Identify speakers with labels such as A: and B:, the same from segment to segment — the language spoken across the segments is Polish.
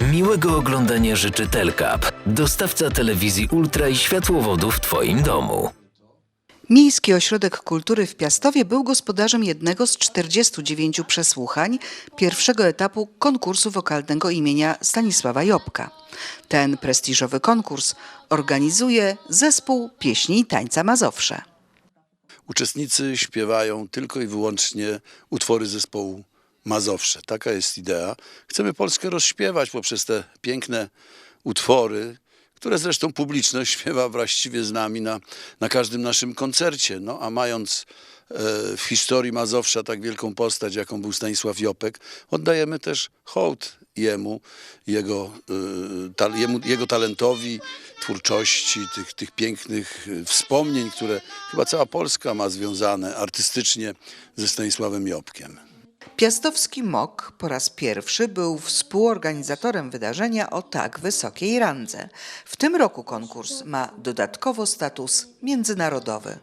A: Miłego oglądania życzy Telkap, dostawca telewizji Ultra i światłowodów w Twoim domu.
B: Miejski Ośrodek Kultury w Piastowie był gospodarzem jednego z 49 przesłuchań pierwszego etapu konkursu wokalnego imienia Stanisława Jobka. Ten prestiżowy konkurs organizuje zespół pieśni i tańca Mazowsze.
C: Uczestnicy śpiewają tylko i wyłącznie utwory zespołu Mazowsze. Taka jest idea. Chcemy Polskę rozśpiewać poprzez te piękne utwory, które zresztą publiczność śpiewa właściwie z nami na, na każdym naszym koncercie. No, a mając e, w historii Mazowsza tak wielką postać, jaką był Stanisław Jopek, oddajemy też hołd jemu, jego, e, ta, jemu, jego talentowi, twórczości, tych, tych pięknych e, wspomnień, które chyba cała Polska ma związane artystycznie ze Stanisławem Jopkiem.
B: Piastowski MOK po raz pierwszy był współorganizatorem wydarzenia o tak wysokiej randze. W tym roku konkurs ma dodatkowo status międzynarodowy.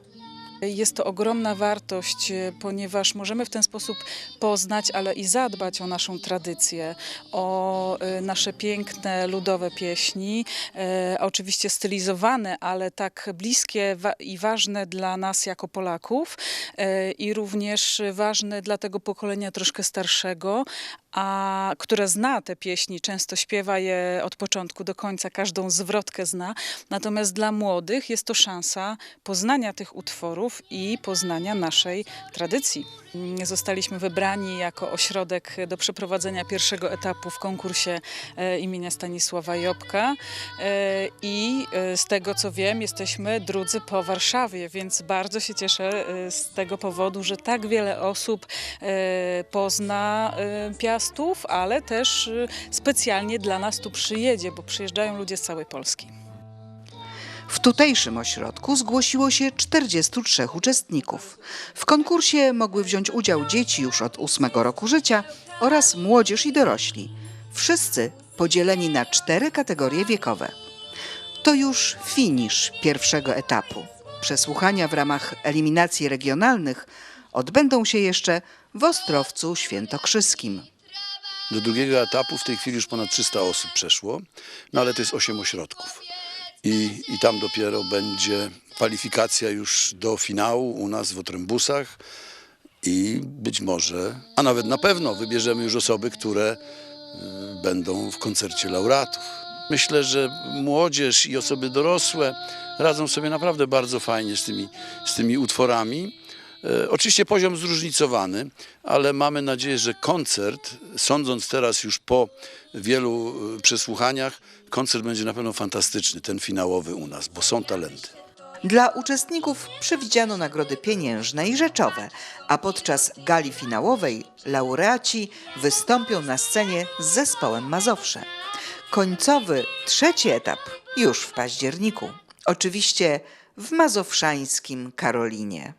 D: Jest to ogromna wartość, e, ponieważ możemy w ten sposób poznać, ale i zadbać o naszą tradycję, o e, nasze piękne ludowe pieśni, e, oczywiście stylizowane, ale tak bliskie i ważne dla nas jako Polaków i również ważne dla tego pokolenia troszkę starszego, a które zna te pieśni, często śpiewa je od początku do końca, każdą zwrotkę zna. Natomiast dla młodych jest to szansa poznania tych utworów i poznania naszej tradycji. Zostaliśmy wybrani jako ośrodek do przeprowadzenia pierwszego etapu w konkursie e, imienia Stanisława Jobka e, i e, z tego co wiem jesteśmy drudzy po Warszawie, więc bardzo się cieszę z tego powodu, że tak wiele osób pozna e, Piastów, ale też e, specjalnie dla nas tu przyjedzie, bo przyjeżdżają ludzie z całej Polski.
B: W tutejszym ośrodku zgłosiło się 43 uczestników. W konkursie mogły wziąć udział dzieci już od 8 roku życia oraz młodzież i dorośli. Wszyscy podzieleni na cztery kategorie wiekowe. To już finisz pierwszego etapu. Przesłuchania w ramach eliminacji regionalnych odbędą się jeszcze w Ostrowcu Świętokrzyskim.
C: Do drugiego etapu w tej chwili już ponad 300 osób przeszło, no ale to jest 8 ośrodków. I, I tam dopiero będzie kwalifikacja już do finału u nas w Otrębusach i być może, a nawet na pewno wybierzemy już osoby, które y, będą w koncercie laureatów. Myślę, że młodzież i osoby dorosłe radzą sobie naprawdę bardzo fajnie z tymi, z tymi utworami. E, Oczywiście poziom zróżnicowany, ale mamy nadzieję, że koncert, sądząc teraz już po wielu e, przesłuchaniach, koncert będzie na pewno fantastyczny, ten finałowy u nas, bo są talenty.
B: Dla uczestników przewidziano nagrody pieniężne i rzeczowe, a podczas gali finałowej laureaci wystąpią na scenie z zespołem Mazowsze. Końcowy, trzeci etap już w październiku. Oczywiście w mazowszańskim Karolinie.